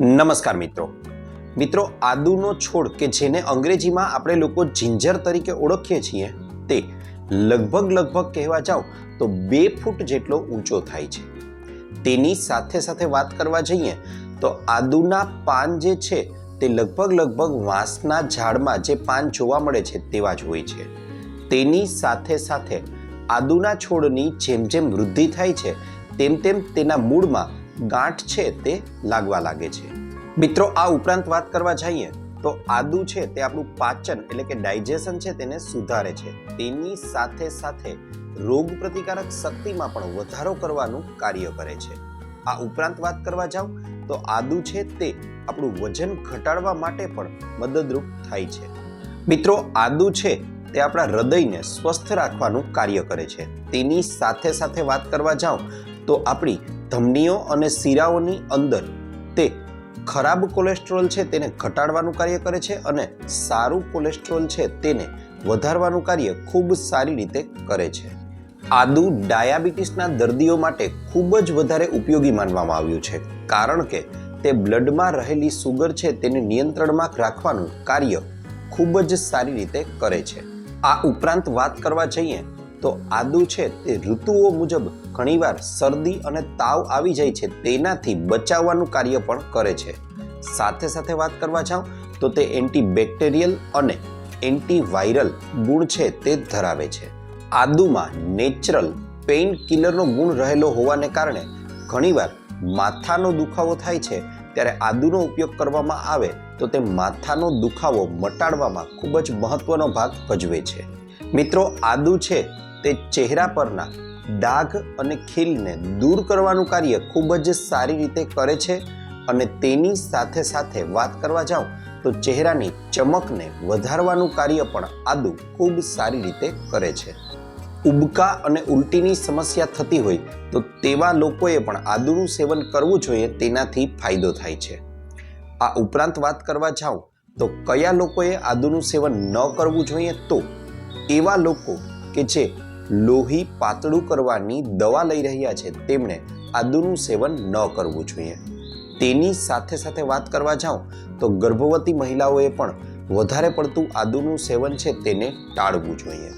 નમસ્કાર મિત્રો. મિત્રો, આદુનો છોડ કે જેને અંગ્રેજીમાં આપણે લોકો જિંજર તરીકે ઓળખીએ છીએ, તે લગભગ લગભગ કહેવા જાઓ તો બે ફૂટ જેટલો ઊંચો થાય છે. તેની સાથે સાથે વાત કરવા જઈએ તો આદુના પાન જે છે, તે લગભગ લગભગ વાંસના ઝાડમાં જે પાન જોવા મળે છે તેવા જ હોય છે. તેની સાથે સાથે આદુના છોડની જેમ જેમ વૃદ્ધિ થાય છે, તેમ તેમ તેના મૂળમાં ગાંઠ છે તે લાગવા લાગે છે. મિત્રો, આ ઉપરાંત વાત કરવા જઈએ, તો આદુ છે તે આપણું પાચન એટલે કે ડાયજેશન છે તેને સુધારે છે. તેની સાથે સાથે રોગ પ્રતિકારક શક્તિમાં પણ વધારો કરવાનું કાર્ય કરે છે. આ ઉપરાંત વાત કરવા જાવ, તો આદુ છે તે આપણું વજન ઘટાડવા માટે પણ મદદરૂપ થાય છે. મિત્રો, આદુ છે તે આપણા હૃદયને સ્વસ્થ રાખવાનું કાર્ય કરે છે. તેની સાથે સાથે વાત કરવા જાઓ તો આપણી ધમનીઓ અને શીરાઓની અંદર તે ખરાબ કોલેસ્ટ્રોલ છે તેને ઘટાડવાનું કાર્ય કરે છે અને સારું કોલેસ્ટ્રોલ છે તેને વધારવાનું કાર્ય ખૂબ સારી રીતે કરે છે. આદુ ડાયાબિટીસના દર્દીઓ માટે ખૂબ જ વધારે ઉપયોગી માનવામાં આવ્યું છે, કારણ કે તે બ્લડમાં રહેલી સુગર છે તેને નિયંત્રણમાં રાખવાનું કાર્ય ખૂબ જ સારી રીતે કરે છે. આ ઉપરાંત વાત કરવા જઈએ તો આદુ છે તે ઋતુઓ મુજબ ઘણીવાર શરદી અને તાવ આવી જાય છે, તેનાથી બચાવવાનું કાર્ય પણ કરે છે. સાથે સાથે વાત કરવા જાઉં, તો તે એન્ટીબેક્ટેરિયલ અને એન્ટીવાયરલ ગુણ છે તે ધરાવે છે. આદુમાં નેચરલ પેઇન કિલરનો ગુણ રહેલો હોવાને કારણે ઘણીવાર માથાનો દુખાવો થાય છે. ત્યારે આદુનો ઉપયોગ કરવામાં આવે તો તે માથાનો દુખાવો મટાડવામાં ખૂબ જ મહત્વનો ભાગ ભજવે છે. મિત્રો, આદુ છે તે ચહેરા પરના ડાઘ અને ખીલને દૂર કરવાનું કાર્ય ખૂબ જ સારી રીતે કરે છે અને તેની સાથે સાથે વાત કરવા જાઓ તો ચહેરાની ચમકને વધારવાનું કાર્ય પણ આદુ ખૂબ સારી રીતે કરે છે. ઉબકા અને ઉલટીની સમસ્યા થતી હોય તો તેવા લોકોએ પણ આદુનું સેવન કરવું જોઈએ તેનાથી ફાયદો થાય છે. આ ઉપરાંત વાત કરવા જાઓ તો કયા લોકોએ આદુનું સેવન ન કરવું જોઈએ તો એવા લોકો કે જે લોહી પાતળું કરવાની દવા લઈ રહ્યા છે તેમણે આદુનું સેવન ન કરવું જોઈએ. તેની સાથે સાથે વાત કરવા જાઉં તો ગર્ભવતી મહિલાઓએ પણ વધારે પડતું આદુનું સેવન છે તેને ટાળવું જોઈએ.